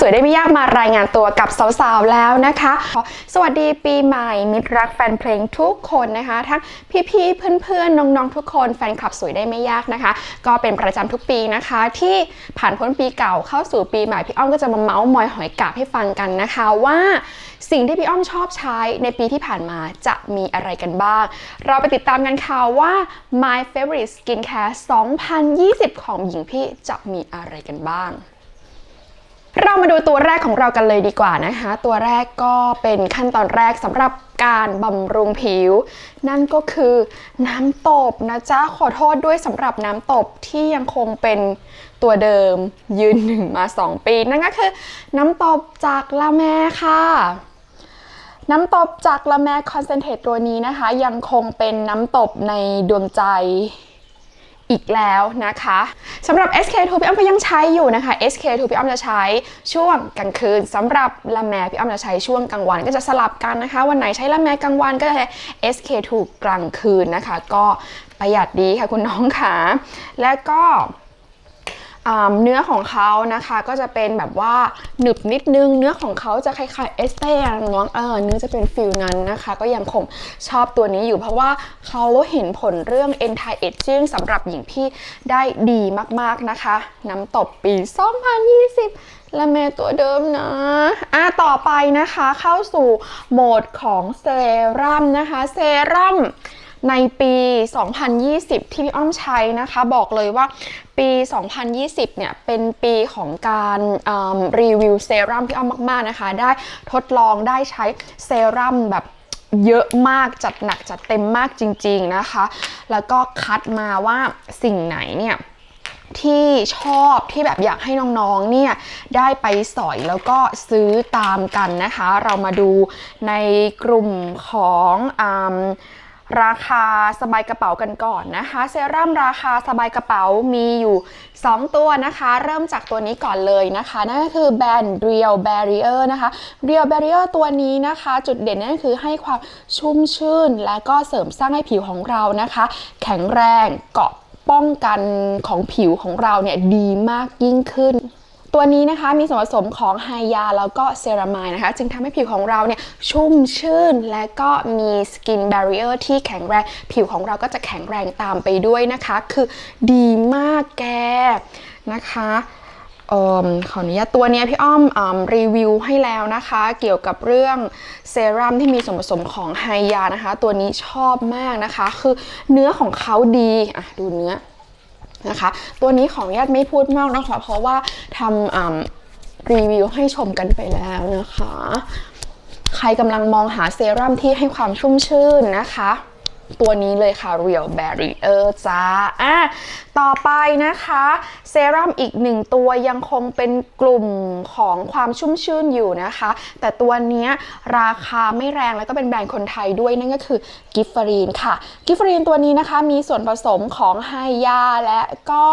สวยได้ไม่ยากมารายงานตัวกับสาวๆแล้วนะคะขอสวัสดีปีใหม่มิตรรักแฟนเพลงทุกคนนะคะ ทั้งพี่ๆเพื่อนๆน้องๆทุกคนแฟนคลับสวยได้ไม่ยากนะคะ ก็เป็นประจำทุกปีนะคะ ที่ผ่านพ้นปีเก่าเข้าสู่ปีใหม่พี่อ้อมก็จะมาเมาส์มอยหอยกาบให้ฟังกันนะคะว่าสิ่งที่พี่อ้อมชอบใช้ในปีที่ผ่านมาจะมีอะไรกันบ้าง เราไปติดตามกันค่ะว่า My Favorite Skincare 2020 ของหญิงพี่จะมีอะไรกันบ้าง เรามา ดูตัวแรกของเรากันเลยดีกว่านะคะ ตัวแรกก็เป็นขั้นตอนแรกสำหรับการบำรุงผิว นั่นก็คือน้ำตบนะจ๊ะขอโทษด้วยสำหรับน้ำตบที่ยังคงเป็นตัวเดิมยืนหนึ่งมา 2 ปี นั่นก็คือน้ำตบจากละแมค่ะน้ำตบจากละแมคอนเซนเทรตตัวนี้นะคะ ยังคงเป็นน้ำตบในดวงใจ อีกแล้วนะคะสำหรับ SK2 พี่อ้อมก็ยังใช้อยู่นะคะ SK2 พี่อ้อมจะใช้ช่วงกลางคืนสำหรับละแมพี่อ้อมจะใช้ช่วงกลางวันก็จะสลับกันนะคะ วันไหนใช้ละแมกลางวันก็จะใช้ SK2 กลางคืนนะคะ ก็ประหยัดดีค่ะคุณน้องค่ะและก็ เนื้อของเขานะคะก็จะเป็นแบบว่าหนึบนิดนึง เนื้อของเขาจะคล้ายๆเอสเต้น้องเออเนื้อจะเป็นฟิลนั้นนะคะ ก็ยังคงชอบตัวนี้อยู่เพราะว่าเขาเห็นผลเรื่อง anti aging สำหรับหญิงพี่ได้ดีมากๆนะคะ น้ำตบปี 2020 และแม่ตัวเดิมนะอะต่อไปนะคะเข้าสู่โหมดของเซรั่มนะคะ เซรั่ม ในปี 2020 ที่พี่อ้อมใช้นะคะ บอกเลยว่าปี 2020 เนี่ย เป็นปีของการรีวิวเซรั่มพี่อ้อมมาก ๆ นะคะ ได้ทดลองได้ใช้เซรั่มแบบเยอะมากจัดหนักจัดเต็มมากจริง ๆ นะคะ แล้วก็คัดมาว่าสิ่งไหนเนี่ยที่ชอบที่แบบอยากให้น้องๆ เนี่ยได้ไปสอยแล้วก็ซื้อตามกันนะคะ เรามาดูในกลุ่มของอ ราคาสบายกระเป๋ากันก่อนนะคะ เซรั่มราคาสบายกระเป๋ามีอยู่ 2 ตัวนะคะ เริ่มจากตัวนี้ก่อนเลยนะคะนั่นก็คือแบรนด์ Real Barrier นะคะ Real Barrier ตัวนี้นะคะ จุดเด่นนั่นก็คือให้ความชุ่มชื่น และก็เสริมสร้างให้ผิวของเรานะคะ แข็งแรงเกาะป้องกันของผิวของเราเนี่ยดีมากยิ่งขึ้น ตัวนี้นะคะมีส่วนผสมของไฮยาแล้วก็เซรามายนะคะ จึงทำให้ผิวของเราเนี่ยชุ่มชื่น และก็มีสกิน b บ r ร i เออร์ที่แข็งแรง ผิวของเราก็จะแข็งแรงตามไปด้วยนะคะ คือดีมากแกนะคะเอมขออนุญาตตัวเนี้ยพี่อ้อมอมรีวิวให้แล้วนะคะ เกี่ยวกับเรื่องเซรั่มที่มีส่วนผสมของไฮยานะคะ ตัวนี้ชอบมากนะคะ คือเนื้อของเขาดีอะดูเนื้อ นะคะ ตัวนี้ของญาติไม่พูดมากนะคะ เพราะว่าทำรีวิวให้ชมกันไปแล้วนะคะ ใครกำลังมองหาเซรั่มที่ให้ความชุ่มชื่นนะคะ ตัวนี้เลยค่ะ Real Barrier จ้าอะต่อไปนะคะ เซรั่มอีกหนึ่งตัวยังคงเป็นกลุ่มของความชุ่มชื่นอยู่นะคะ แต่ตัวนี้ราคาไม่แรงแล้วก็เป็นแบรนด์คนไทยด้วยนั่นก็คือกิฟฟรีนค่ะ กิฟฟรีนตัวนี้นะคะมีส่วนผสมของไฮยาและก็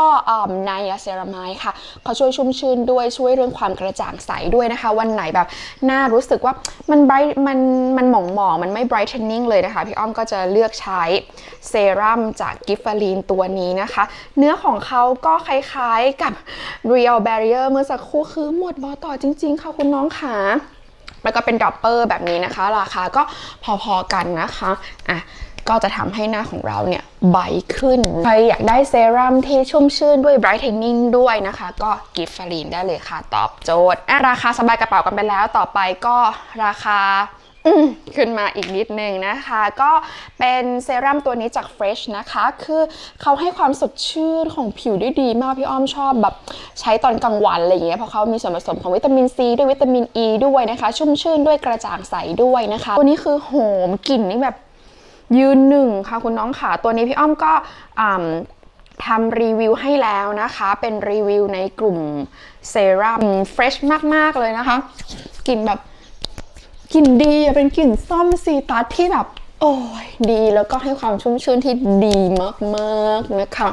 ไนอาเซรามายค่ะเขาช่วยชุ่มชื่นด้วยช่วยเรื่องความกระจ่างใสด้วยนะคะ วันไหนแบบหน้ารู้สึกว่ามันไบรท์มันมันหมองหมองมันไม่ brightening เลยนะคะ พี่อ้อมก็จะเลือกใช้เซรั่มจากกิฟฟรีนตัวนี้นะคะ เนื้อของเขาก็คล้ายๆกับ Real Barrier เมื่อสักครู่คือหมดบอต่อจริง ๆ ค่ะคุณน้องค่ะแล้วก็เป็นดรอปเปอร์แบบนี้นะคะ ราคาก็พอๆกันนะคะอะก็จะทำให้หน้าของเราเนี่ยใบขึ้น ใครอยากได้เซรั่มที่ชุ่มชื่นด้วย brightening ด้วยนะคะ ก็กิฟฟารีนได้เลยค่ะ ตอบโจทย์ ราคาสบายกระเป๋ากันไปแล้วต่อไปก็ราคา ขึ้นมาอีกนิดนึงนะคะ ก็เป็นเซรั่มตัวนี้จาก Fresh นะคะ คือเขาให้ความสดชื่นของผิวได้ดีมากพี่อ้อมชอบแบบใช้ตอนกลางวันอะไรอย่างเงี้ยเพราะเขามีส่วนผสมของวิตามินซีด้วยวิตามินอ e ีด้วยนะคะ ชุ่มชื่นด้วยกระจ่างใสด้วยนะคะ ตัวนี้คือหอมกลิ่นนี่แบบยืนหนึ่งค่ะคุณน้องค่ะตัวนี้พี่อ้อมก็ทำรีวิวให้แล้วนะคะ เป็นรีวิวในกลุ่มเซรั่มเฟรชมาก ๆ เลยนะคะกลิ่นแบบ กลิ่นดีเป็นกลิ่นส้มซีตัสที่แบบโอ้ยดีแล้วก็ให้ความชุ่มชื่นที่ดีมากๆนะคะ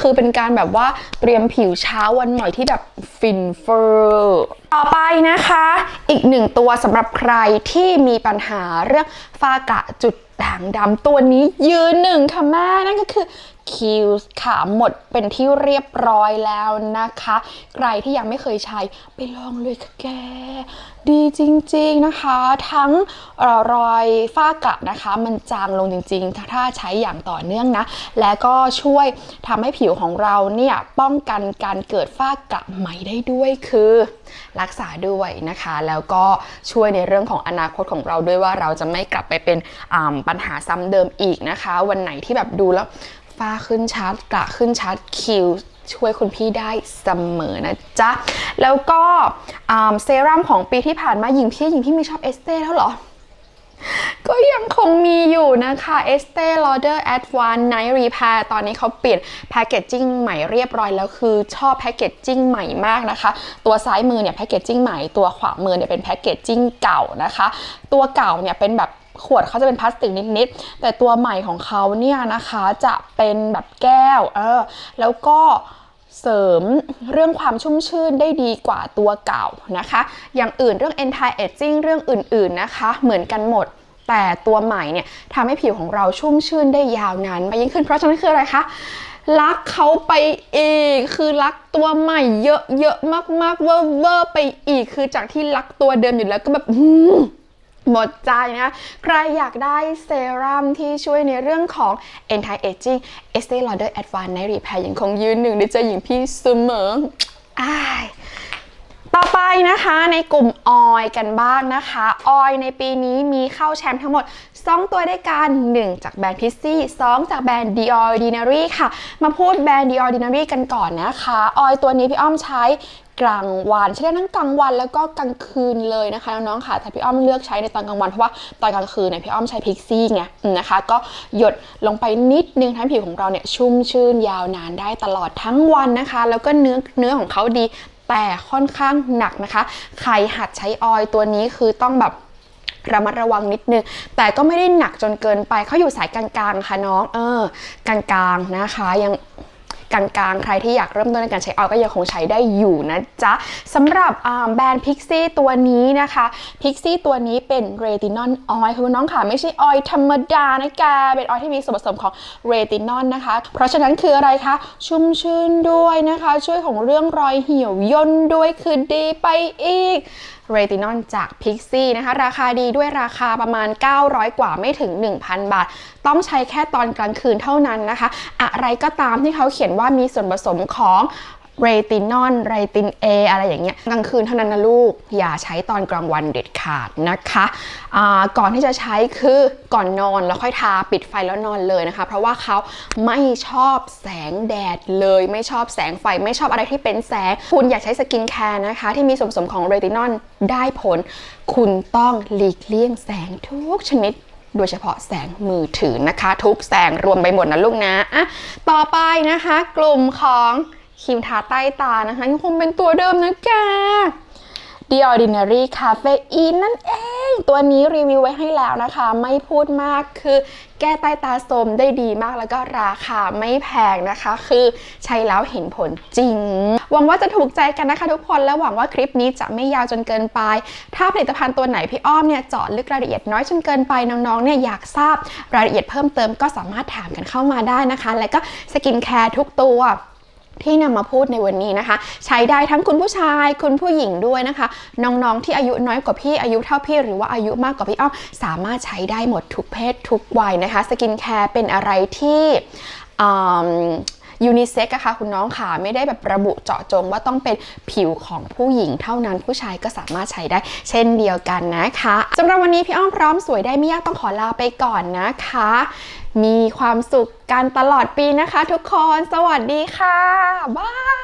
คือเป็นการแบบว่าเตรียมผิวเช้าวันใหม่ที่แบบฟินเฟอร์ต่อไปนะคะ อีกหนึ่งตัวสำหรับใครที่มีปัญหาเรื่องฝ้ากระจุดด่างดำตัวนี้ยืนหนึ่งค่ะแม่นั่นก็คือ คิวค่ะหมดเป็นที่เรียบร้อยแล้วนะคะ ใครที่ยังไม่เคยใช้ไปลองเลยค่ะแก ดีจริงๆนะคะ ทั้งอรอยฝ้ากระนะคะ มันจางลงจริงๆ ถ้าใช้อย่างต่อเนื่องนะ และก็ช่วยทำให้ผิวของเราเนี่ยป้องกันการเกิดฝ้ากระใหม่ได้ด้วยคือ รักษาด้วยนะคะ แล้วก็ช่วยในเรื่องของอนาคตของเราด้วยว่าเราจะไม่กลับไปเป็นปัญหาซ้ำเดิมอีกนะคะ วันไหนที่แบบดูแล้ว ฝ้าขึ้นชัดกระขึ้นชัดคิวช่วยคุณพี่ได้เสมอนะจ๊ะ แล้วก็เซรั่มของปีที่ผ่านมาหญิงพี่หญิงพี่ไม่ชอบเอสเต้แล้วเหรอ ก็ยังคงมีอยู่นะคะ Estee Lauder Advanced Night Repair ตอนนี้เขาเปลี่ยนแพคเกจจิ้งใหม่เรียบร้อยแล้วคือชอบแพคเกจจิ้งใหม่มากนะคะ ตัวซ้ายมือเนี่ยแพคเกจจิ้งใหม่ตัวขวามือเนี่ยเป็นแพคเกจจิ้งเก่านะคะ ตัวเก่าเนี่ยเป็นแบบ ขวดเขาจะเป็นพลาสติกนิดๆ แต่ตัวใหม่ของเขาเนี่ยนะคะจะเป็นแบบแก้ว เออ แล้วก็เสริมเรื่องความชุ่มชื่นได้ดีกว่าตัวเก่านะคะ อย่างอื่นเรื่อง anti aging เรื่องอื่นๆนะคะ เหมือนกันหมด แต่ตัวใหม่เนี่ยทำให้ผิวของเราชุ่มชื่นได้ยาวนานไปยิ่งขึ้น เพราะฉะนั้นคืออะไรคะรักเขาไปอีก คือรักตัวใหม่เยอะๆมากๆเวอร์ๆไปอีก คือจากที่รักตัวเดิมอยู่แล้วก็แบบ หมดใจนะ ใครอยากได้เซรั่มที่ช่วยในเรื่องของ anti aging Estee Lauder Advanced Night Repair ยังคงยืนหนึ่งในใจหญิงพี่เสมออ้ายต่อไปนะคะในกลุ่มออยกันบ้างนะคะ ออยในปีนี้มีเข้าแชมป์ทั้งหมด 2 ตัวด้วยกัน 1 จากแบรนด์พิซซี่2จากแบรนด์ The Ordinary ค่ะ มาพูดแบรนด์ The Ordinary กันก่อนนะคะ ออยตัวนี้พี่อ้อมใช้กลางวันใช้ได้ทั้งกลางวันแล้วก็กลางคืนเลยนะคะน้องๆค่ะแต่พี่อ้อมเลือกใช้ในตอนกลางวันเพราะว่าตอนกลางคืนเนี่ยพี่อ้อมใช้พิกซี่ไงนะคะ ก็หยดลงไปนิดนึงทำให้ผิวของเราเนี่ยชุ่มชื่นยาวนานได้ตลอดทั้งวันนะคะ แล้วก็เนื้อเนื้อของเขาดี แต่ค่อนข้างหนักนะคะ ใครหัดใช้ออยล์ตัวนี้คือต้องแบบระมัดระวังนิดนึง แต่ก็ไม่ได้หนักจนเกินไปเขาอยู่สายกลางๆค่ะน้อง เออกลางๆนะคะยัง กลางๆ ใครที่อยากเริ่มต้นในการใช้ออยล์ก็ยังคงใช้ได้อยู่นะจ๊ะสำหรับแบรนด์พิกซี่ตัวนี้นะคะพิกซี่ตัวนี้เป็นเรตินอลออยล์คือน้องค่ะไม่ใช่ออยล์ธรรมดานะแกเป็นออยล์ที่มีส่วนผสมของเรตินอลนะคะ เพราะฉะนั้นคืออะไรคะ ชุ่มชื่นด้วยนะคะ ช่วยของเรื่องรอยเหี่ยวย่นด้วยคือดีไปอีก เรตินอลจากพิกซี่นะคะ ราคาดีด้วยราคาประมาณ 900 กว่าไม่ถึง 1,000 บาท ต้องใช้แค่ตอนกลางคืนเท่านั้นนะคะ อะไรก็ตามที่เขาเขียนว่ามีส่วนผสมของ เรตินอลเรติน A ออะไรอย่างเงี้ยกลางคืนเท่านั้นนะลูก อย่าใช้ตอนกลางวันเด็ดขาดนะคะอ่าก่อนที่จะใช้คือก่อนนอนแล้วค่อยทาปิดไฟแล้วนอนเลยนะคะ เพราะว่าเขาไม่ชอบแสงแดดเลย ไม่ชอบแสงไฟ ไม่ชอบอะไรที่เป็นแสง คุณอยากใช้สกินแคร์นะคะ ที่มีส่วนผสมของเรตินอลได้ผล คุณต้องหลีกเลี่ยงแสงทุกชนิดโดยเฉพาะแสงมือถือนะคะ ทุกแสงรวมไปหมดนะลูกนะอะต่อไปนะคะ กลุ่มของ ครีมทาใต้ตานะคะยังคงเป็นตัวเดิมนะแก The Ordinary Caffeine นั่นเอง ตัวนี้รีวิวไว้ให้แล้วนะคะ ไม่พูดมากคือแก้ใต้ตาโทรมได้ดีมากแล้วก็ราคาไม่แพงนะคะ คือใช้แล้วเห็นผลจริง หวังว่าจะถูกใจกันนะคะทุกคนและหวังว่าคลิปนี้จะไม่ยาวจนเกินไป ถ้าผลิตภัณฑ์ตัวไหนพี่อ้อมเนี่ยเจาะลึกรายละเอียดน้อยจนเกินไปน้องๆเนี่ยอยากทราบรายละเอียดเพิ่มเติมก็สามารถถามกันเข้ามาได้นะคะ และก็สกินแคร์ทุกตัว ที่นำมาพูดในวันนี้นะคะ ใช้ได้ทั้งคุณผู้ชายคุณผู้หญิงด้วยนะคะ น้องๆที่อายุน้อยกว่าพี่อายุเท่าพี่หรือว่าอายุมากกว่าพี่อ้อมสามารถใช้ได้หมดทุกเพศทุกวัยนะคะ สกินแคร์เป็นอะไรที่ ยูนิเซ็กอะค่ะคุณน้องค่ะไม่ได้แบบระบุเจาะจงว่าต้องเป็นผิวของผู้หญิงเท่านั้นผู้ชายก็สามารถใช้ได้ เช่นเดียวกันนะคะสำหรับวันนี้พี่อ้อมพร้อมสวยได้ไม่ยากต้องขอลาไปก่อนนะคะ มีความสุขกันตลอดปีนะคะ ทุกคนสวัสดีค่ะ บาย